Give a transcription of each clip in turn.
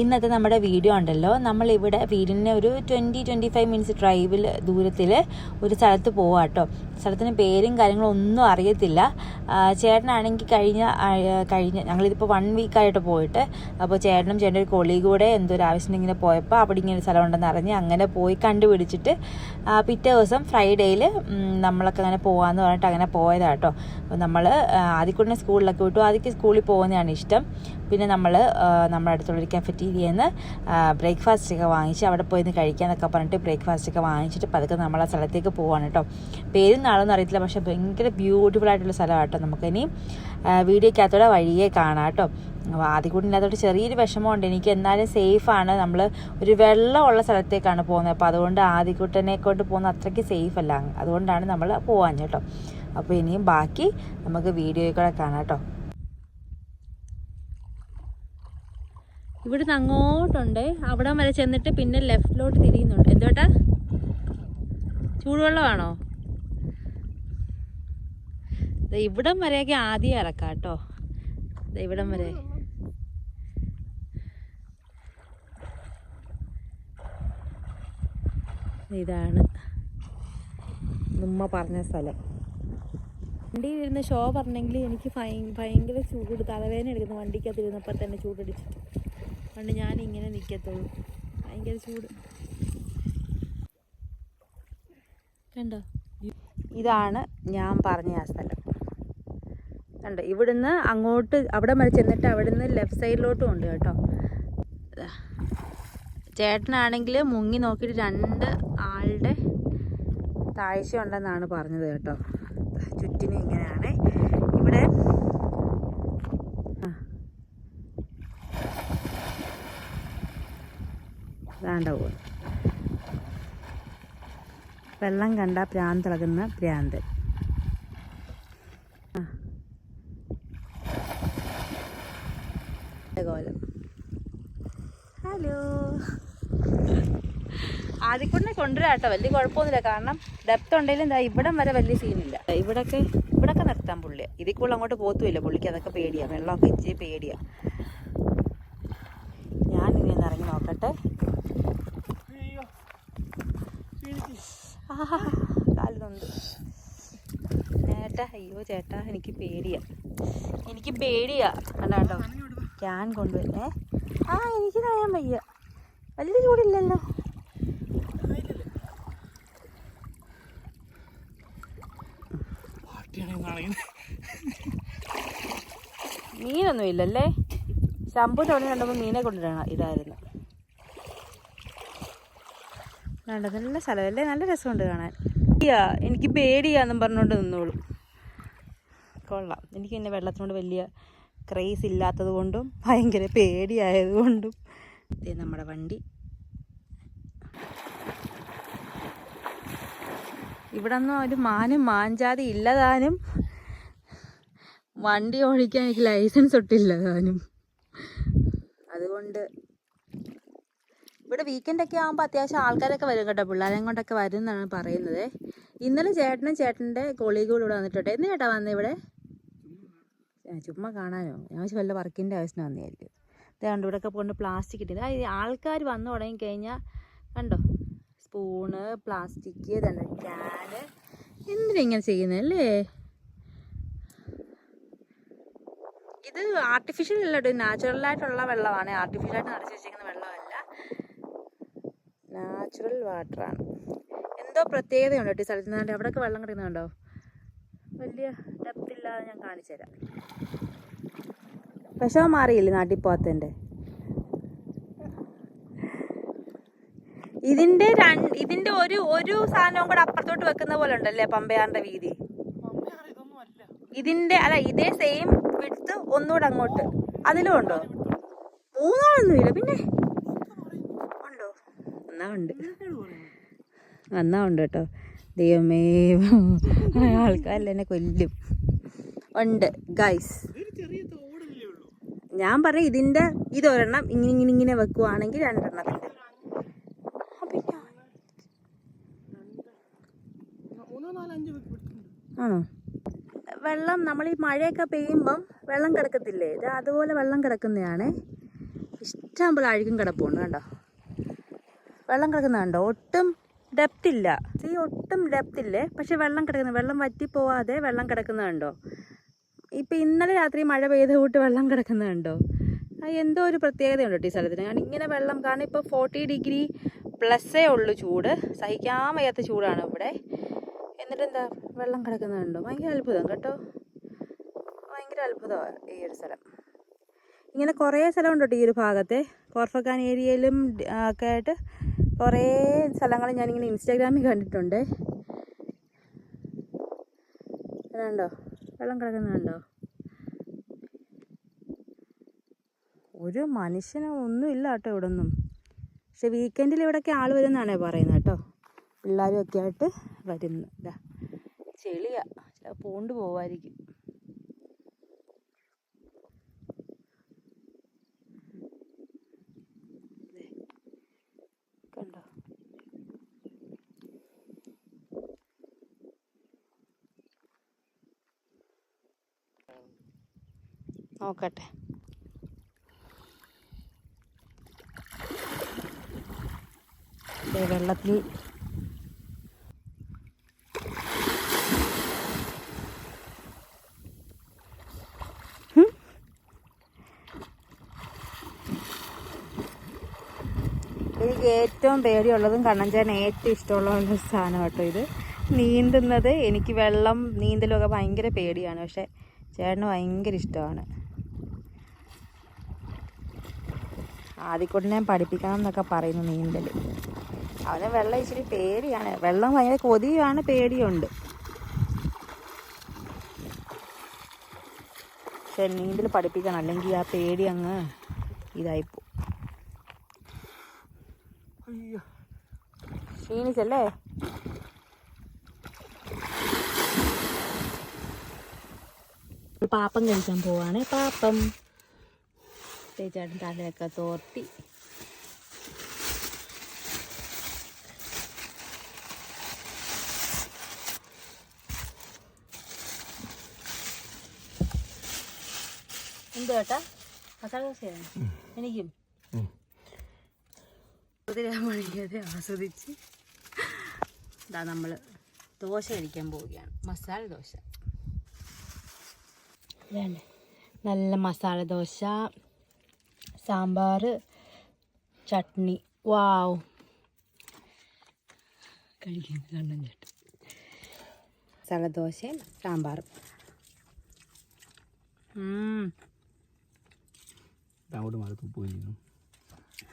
ഇന്നത്തെ നമ്മുടെ വീഡിയോ ഉണ്ടല്ലോ. നമ്മളിവിടെ വീടിന് ഒരു ട്വന്റി ട്വന്റി ഫൈവ് മിനിറ്റ്സ് ഡ്രൈവിൽ ദൂരത്തിൽ ഒരു സ്ഥലത്ത് പോവാം കേട്ടോ സ്ഥലത്തിന് പേരും കാര്യങ്ങളും ഒന്നും അറിയത്തില്ല. ചേട്ടനാണെങ്കിൽ കഴിഞ്ഞ കഴിഞ്ഞ ഞങ്ങളിതിപ്പോൾ വൺ വീക്കായിട്ട് പോയിട്ട് അപ്പോൾ ചേട്ടനും ചേട്ടന്റെ ഒരു കൊളി കൂടെ എന്തോ ഒരു ആവശ്യത്തിന് ഇങ്ങനെ പോയപ്പോൾ അവിടെ ഇങ്ങനെ ഒരു സ്ഥലം ഉണ്ടെന്ന് അറിഞ്ഞ് അങ്ങനെ പോയി കണ്ടുപിടിച്ചിട്ട് പിറ്റേ ദിവസം ഫ്രൈഡേയിൽ നമ്മളൊക്കെ അങ്ങനെ പോകാമെന്ന് പറഞ്ഞിട്ട് അങ്ങനെ പോയതാട്ടോ. അപ്പോൾ നമ്മൾ ആദ്യക്കൂടെ സ്കൂളിലൊക്കെ വിട്ടു. ആദ്യം സ്കൂളിൽ പോകുന്നതാണ് ഇഷ്ടം. പിന്നെ നമ്മൾ നമ്മുടെ അടുത്തുള്ളൊരു കഫറ്റീരിയയിൽ നിന്ന് ബ്രേക്ക്ഫാസ്റ്റ് ഒക്കെ വാങ്ങിച്ച് അവിടെ പോയി നിന്ന് കഴിക്കാമെന്നൊക്കെ പറഞ്ഞിട്ട് ബ്രേക്ക്ഫാസ്റ്റ് ഒക്കെ വാങ്ങിച്ചിട്ട് പതുക്കെ നമ്മൾ ആ സ്ഥലത്തേക്ക് പോവാണ് കേട്ടോ പേരും നാളൊന്നും അറിയത്തില്ല പക്ഷെ ഭയങ്കര ബ്യൂട്ടിഫുൾ ആയിട്ടുള്ള സ്ഥലമാണ് കേട്ടോ നമുക്കിനി വീഡിയോക്കകത്തോടെ വഴിയെ കാണാം കേട്ടോ അപ്പോൾ ആദ്യക്കൂടിനകത്തോട്ട് ചെറിയൊരു വിഷമമുണ്ട്. എനിക്ക് എന്നാലും സേഫാണ് നമ്മൾ ഒരു വെള്ളമുള്ള സ്ഥലത്തേക്കാണ് പോകുന്നത്. അപ്പോൾ അതുകൊണ്ട് ആദ്യക്കൂട്ടനെ കൊണ്ട് പോകുന്ന അത്രയ്ക്ക് സേഫ് അല്ല. അതുകൊണ്ടാണ് നമ്മൾ പോകാൻ കേട്ടോ അപ്പോൾ ഇനിയും ബാക്കി നമുക്ക് വീഡിയോയിൽ കൂടെ കാണാം കേട്ടോ ഇവിടുന്ന് അങ്ങോട്ടുണ്ട്. അവിടം വരെ ചെന്നിട്ട് പിന്നെ ലെഫ്റ്റിലോട്ട് തിരിയുന്നുണ്ട്. എന്തോട്ടാ ചൂടുവെള്ളമാണോ? ഇവിടം വരെയൊക്കെ ആദ്യം ഇറക്കാം കേട്ടോ ഇവിടം വരെ. ഇതാണ് ഉമ്മ പറഞ്ഞ സ്ഥലം. വണ്ടി വരുന്ന ഷോ പറഞ്ഞെങ്കിൽ എനിക്ക് ഭയങ്കര ചൂട് തലവേദന എടുക്കുന്നു. വണ്ടിക്കകത്ത് ഇരുന്നപ്പോൾ തന്നെ ചൂടടിച്ചു. പണ്ട് ഞാനിങ്ങനെ നിൽക്കത്തുള്ളൂ ഭയങ്കര ചൂട്. കണ്ടോ? ഇതാണ് ഞാൻ പറഞ്ഞ ആ സ്ഥലം. കണ്ടോ? ഇവിടുന്ന് അങ്ങോട്ട് അവിടെ വരെ ചെന്നിട്ട് അവിടുന്ന് ലെഫ്റ്റ് സൈഡിലോട്ടും ഉണ്ട് കേട്ടോ. ചേട്ടനാണെങ്കിൽ മുങ്ങി നോക്കിയിട്ട് രണ്ട് ആളുടെ താഴ്ച ഉണ്ടെന്നാണ് പറഞ്ഞത് കേട്ടോ. ചുറ്റിനും ഇങ്ങനെയാണ് ഇവിടെ ആ. പോകുന്നു വെള്ളം കണ്ട പ്രാന്തിളകുന്ന. കോലം ഹലോ. ആദ്യ കൊണ്ടേ കൊണ്ടുവരാട്ടോ. വലിയ കുഴപ്പമൊന്നുമില്ല. കാരണം ഡെപ്ത് ഉണ്ടെങ്കിലും എന്താ ഇവിടം വരെ വലിയ സീനില്ല ഇവിടൊക്കെ ഇവിടൊക്കെ നിർത്താൻ പുള്ളിയ ഇതിൽ കൂടുതൽ അങ്ങോട്ട് പോത്തുമില്ല പുള്ളിക്ക് അതൊക്കെ പേടിയാ. വെള്ളമൊക്കെ ഇച്ചിരി പേടിയാ. ഞാൻ ഒന്ന് ഇറങ്ങി നോക്കട്ടെ. കാൽ നൊന്ത് ചേട്ടാ അയ്യോ ചേട്ടാ എനിക്ക് പേടിയാ. എനിക്ക് പേടിയാ. കണ്ടോ കേട്ടോ ക്യാൻ കൊണ്ടുവരുന്നേ. ആ എനിക്ക് തരാൻ വയ്യ. വലിയ ചൂടില്ലല്ലോ. മീനൊന്നും ഇല്ലല്ലേ? ശമ്പു തവണ കണ്ടപ്പോൾ മീനെ കൊണ്ടുവരണം. ഇതായിരുന്നു. വേണ്ട നല്ല സ്ഥലമല്ലേ നല്ല രസമുണ്ട് കാണാൻ. എനിക്ക് പേടിയാന്നും പറഞ്ഞുകൊണ്ട് നിന്നോളൂ. കൊള്ളാം. എനിക്ക് എന്നെ വെള്ളത്തിനോട് വലിയ ക്രേസ് ഇല്ലാത്തത് കൊണ്ടും ഭയങ്കര പേടിയായതുകൊണ്ടും ഇത് നമ്മുടെ വണ്ടി. ഇവിടെ ഒന്നും ഒരു മാനും മാഞ്ചാതി ഇല്ലതാനും വണ്ടി ഓടിക്കാൻ എനിക്ക് ലൈസൻസ് ഒട്ടില്ല താനും അതുകൊണ്ട് ഇവിടെ വീക്കെൻഡ് ഒക്കെ ആകുമ്പോൾ അത്യാവശ്യം ആൾക്കാരൊക്കെ വരും കേട്ടോ പിള്ളേരെയും കൊണ്ടൊക്കെ വരും എന്നാണ് പറയുന്നത്. ഇന്നലെ ചേട്ടനും ചേട്ടന്റെ കൊളീഗും ഇവിടെ വന്നിട്ടുണ്ട്. എന്ന് ചേട്ടാ വന്നേ ഇവിടെ? ചുമ്മാ കാണാനോ? ഞാൻ വല്ല വർക്കിന്റെ ആവശ്യത്തിന് വന്നതായിരിക്കും. ഇതാണ്ട് ഇവിടെയൊക്കെ കൊണ്ട് പ്ലാസ്റ്റിക് ഇട്ടില്ല ആൾക്കാർ വന്നു തുടങ്ങി കഴിഞ്ഞാൽ കണ്ടോ? സ്പൂണ് പ്ലാസ്റ്റിക് തന്നെ ക്യാന് എന്തിനാ ഇങ്ങനെ ചെയ്യുന്നല്ലേ ഇത് ആർട്ടിഫിഷ്യൽ അല്ല നാച്ചുറലായിട്ടുള്ള വെള്ളമാണ്. ആർട്ടിഫിഷ്യൽ ആയിട്ട് നിറച്ച് വെച്ചിരിക്കുന്ന വെള്ളമല്ല. നാച്ചുറൽ വാട്ടറാണ് എന്തോ പ്രത്യേകതയുണ്ട് കേട്ടോ ഈ സ്ഥലത്ത് നിന്നാണ്ട് അവിടെയൊക്കെ വെള്ളം കിടക്കുന്നുണ്ടോ വലിയ ഡെപ്തില്ലാതെ ഞാൻ കാണിച്ചു തരാം. വിഷമം മാറിയില്ലേ നാട്ടിൽ പോകത്തതിന്റെ? ഇതിന്റെ രണ്ട് ഇതിന്റെ ഒരു ഒരു സാധനവും കൂടെ അപ്പുറത്തോട്ട് വെക്കുന്ന പോലെ ഉണ്ടല്ലേ പമ്പയാറിന്റെ വീതി? ഇതിന്റെ അല്ല ഇതേ സെയിം വിടുത്ത് ഒന്നുകൂടെ അങ്ങോട്ട്. അതിലും ഉണ്ടോ? മൂന്നാളൊന്നുമില്ല. പിന്നെ എന്നാ ഉണ്ട് എന്നാ ഉണ്ട് കേട്ടോ. ദൈവമേ ആൾക്കാരിൽ എന്നെ കൊല്ലും. ഉണ്ട് ഗൈസ് ഞാൻ പറയാം ഇതിന്റെ ഇതൊരെണ്ണം ഇങ്ങനെ ഇങ്ങനെ ഇങ്ങനെ വെക്കുവാണെങ്കിൽ രണ്ടെണ്ണത്തിന്റെ ആണോ? വെള്ളം നമ്മൾ ഈ മഴയൊക്കെ പെയ്യുമ്പം വെള്ളം കിടക്കത്തില്ലേ? ഇത് അതുപോലെ വെള്ളം കിടക്കുന്നതാണ്. ഇഷ്ടം പോലെ അഴുകും കിടപ്പുണ്ട് കണ്ടോ വെള്ളം കിടക്കുന്ന കണ്ടോ ഒട്ടും ഡെപ്ത് ഇല്ല. സീ ഒട്ടും ഡെപ്ത് ഇല്ലേ? പക്ഷെ വെള്ളം കിടക്കുന്ന. വെള്ളം വറ്റി പോവാതെ വെള്ളം കിടക്കുന്ന കണ്ടോ ഇപ്പം ഇന്നലെ രാത്രി മഴ പെയ്ത കൂട്ട് വെള്ളം കിടക്കുന്ന കണ്ടോ എന്തോ ഒരു പ്രത്യേകതയുണ്ട് ഈ സ്ഥലത്തിന്. കാരണം ഇങ്ങനെ വെള്ളം കാരണം ഇപ്പോൾ ഫോർട്ടി ഡിഗ്രി പ്ലസ്സേ ഉള്ളൂ ചൂട്. സഹിക്കാൻ വയ്യാത്ത ചൂടാണ് ഇവിടെ. എന്നിട്ട് എന്താ വെള്ളം കിടക്കുന്നുണ്ടോ? ഭയങ്കര അത്ഭുതം കേട്ടോ. ഭയങ്കര അത്ഭുതമാണ് ഈ ഒരു സ്ഥലം. ഇങ്ങനെ കുറേ സ്ഥലമുണ്ട് ഈ ഒരു ഭാഗത്തെ? കോർഫക്കാൻ ഏരിയയിലും ഒക്കെ ആയിട്ട് കുറേ സ്ഥലങ്ങൾ ഞാനിങ്ങനെ ഇൻസ്റ്റാഗ്രാമിൽ കണ്ടിട്ടുണ്ട്. കണ്ടോ വെള്ളം കിടക്കുന്നുണ്ടോ? ഒരു മനുഷ്യനോ ഒന്നുമില്ല കേട്ടോ ഇവിടെ ഒന്നും പക്ഷെ വീക്കെൻഡിൽ ഇവിടെയൊക്കെ ആൾ വരുമെന്നാണ് പറയുന്നത് കേട്ടോ. പിള്ളേരും ഒക്കെ ആയിട്ട് വരുന്നു ഇതാ ചെളിയാ. പൂണ്ട് പോവായിരിക്കും ദേ, കണ്ടോ നോക്കട്ടെ. വെള്ളത്തിൽ. എനിക്ക് ഏറ്റവും പേടിയുള്ളതും കണ്ണഞ്ചേട്ടന് ഏറ്റവും ഇഷ്ടമുള്ള ഒരു സാധനം കേട്ടോ ഇത്. നീന്തുന്നത് എനിക്ക് വെള്ളം നീന്തലൊക്കെ ഭയങ്കര പേടിയാണ്. പക്ഷെ ചേട്ടന് ഭയങ്കര ഇഷ്ടമാണ്. ആദ്യക്കൂട്ടിനെ പഠിപ്പിക്കണം എന്നൊക്കെ പറയുന്നു നീന്തൽ അവന് വെള്ളം ഇച്ചിരി പേടിയാണ്. വെള്ളം ഭയങ്കര കൊതിയാണ് പേടിയുണ്ട്. പക്ഷെ നീന്തൽ പഠിപ്പിക്കണം. അല്ലെങ്കിൽ ആ പേടി അങ്ങ് ഇതായിപ്പോ ക്ഷീണിച്ചല്ലേ? പാപ്പം കഴിക്കാൻ പോവാണ് പാപ്പം. തേച്ചാട്ടും തലയൊക്കെ തോർത്തി. എന്ത് എനിക്കും? മണിക്കത് ആസ്വദിച്ച് ഇതാ നമ്മൾ ദോശ കഴിക്കാൻ പോവുകയാണ്. മസാല ദോശ. നല്ല മസാല ദോശ. സാമ്പാർ ചട്നി. വാവ്. കഴിക്കാൻ കണ്ണൻ ചേട്ടൻ. മസാല ദോശയും സാമ്പാറും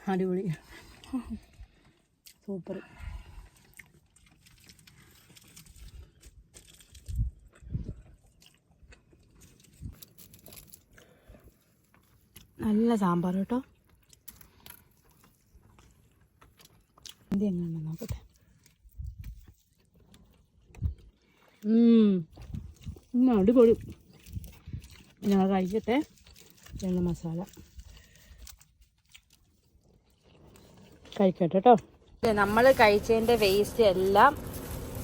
അടിപൊളി. സൂപ്പർ. നല്ല സാമ്പാർ കേട്ടോ. ഇത് എങ്ങനെ നോക്കട്ടെ. അടിപൊളി. ഞങ്ങൾ കഴിക്കട്ടെ. എണ്ണ മസാല. കഴിക്കട്ടെ കേട്ടോ. നമ്മൾ കഴിച്ചതിന്റെ വേസ്റ്റ് എല്ലാം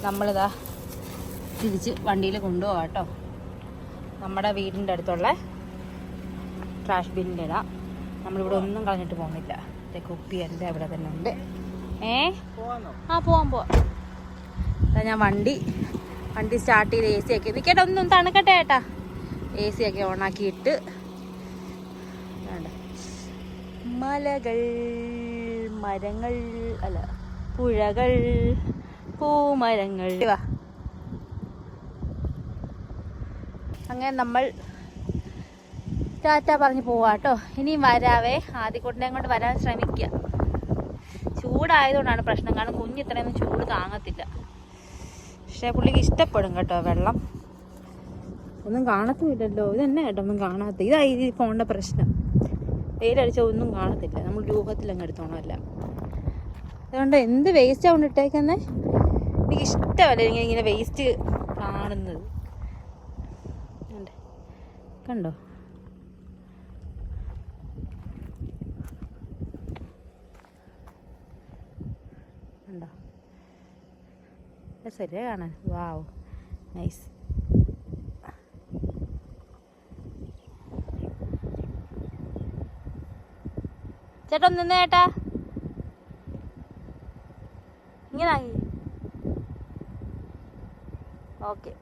നമ്മളിതാ തിരിച്ച് വണ്ടിയിൽ കൊണ്ടുപോകാം കേട്ടോ. നമ്മുടെ വീടിന്റെ അടുത്തുള്ള ട്രാഷ് ബിന്നിൽ ഇടാം. നമ്മളിവിടെ ഒന്നും കളഞ്ഞിട്ട് പോകുന്നില്ല. ദേ കുപ്പി എന്റെ അവിടെ തന്നെ ഉണ്ട്. ഏ? ആ പോവാൻ പോവാം. ഞാൻ വണ്ടി. വണ്ടി സ്റ്റാർട്ട് ചെയ്ത് എ സി ആക്കി. നിൽക്കട്ടെ ഒന്നും തണുക്കട്ടെ ഏട്ടാ. എ സി ഒക്കെ ഓണാക്കിയിട്ട് മലകൾ മരങ്ങൾ അല്ല പുഴകൾ പൂമരങ്ങൾ. അങ്ങനെ നമ്മൾ ടാറ്റ പറഞ്ഞ് പോവാട്ടോ ഇനിയും വരാവേ. ആദ്യക്കൂട്ടിനെ കൊണ്ട് വരാൻ ശ്രമിക്കുക ചൂടായതുകൊണ്ടാണ് പ്രശ്നം. കാരണം കുഞ്ഞ് ഇത്രയൊന്നും ചൂട് താങ്ങത്തില്ല. പക്ഷേ പുള്ളിക്ക് ഇഷ്ടപ്പെടും കേട്ടോ വെള്ളം. ഒന്നും കാണത്തുമില്ലല്ലോ. ഇതന്നെ കേട്ടോ ഒന്നും കാണാത്ത. ഇതായി ഈ ഫോണിന്റെ പ്രശ്നം. വെയിലടിച്ചാൽ ഒന്നും കാണത്തില്ല. നമ്മൾ രൂപത്തിലങ്ങ് എടുത്തോണമല്ല. അതുകൊണ്ട് എന്ത് വേസ്റ്റ് കൊണ്ട് ഇട്ടേക്കുന്നത് എനിക്ക് ഇഷ്ടമല്ല ഇങ്ങനെ ഇങ്ങനെ വേസ്റ്റ് കാണുന്നത്. കണ്ടോ? രസമല്ലേ കാണാൻ വാവ്. നൈസ്. ചേട്ടാ നിന്ന് ചേട്ടാ. ഇങ്ങനെ ഓക്കെ.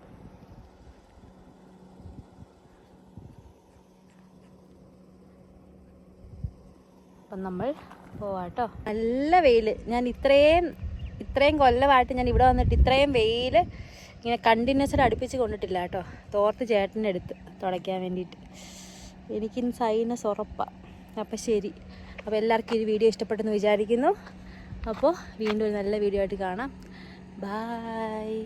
അപ്പം നമ്മൾ പോവാട്ടോ. നല്ല വെയിൽ ഞാൻ ഇത്രയും ഇത്രയും കൊല്ലമായിട്ട് ഞാൻ ഇവിടെ വന്നിട്ട് ഇത്രയും വെയിൽ ഇങ്ങനെ കണ്ടിന്യൂസ് അടുപ്പിച്ച് കൊണ്ടിട്ടില്ല കേട്ടോ. തോർത്ത് ചേട്ടന്റെ അടുത്ത് തുടയ്ക്കാൻ വേണ്ടിയിട്ട്. എനിക്കിന്ന് സൈനസ് ഉറപ്പാണ് അപ്പം ശരി. അപ്പോൾ എല്ലാവർക്കും ഈ വീഡിയോ ഇഷ്ടപ്പെട്ടെന്ന് വിചാരിക്കുന്നു. അപ്പോൾ വീണ്ടും ഒരു നല്ല വീഡിയോ ആയിട്ട് കാണാം. ബായ്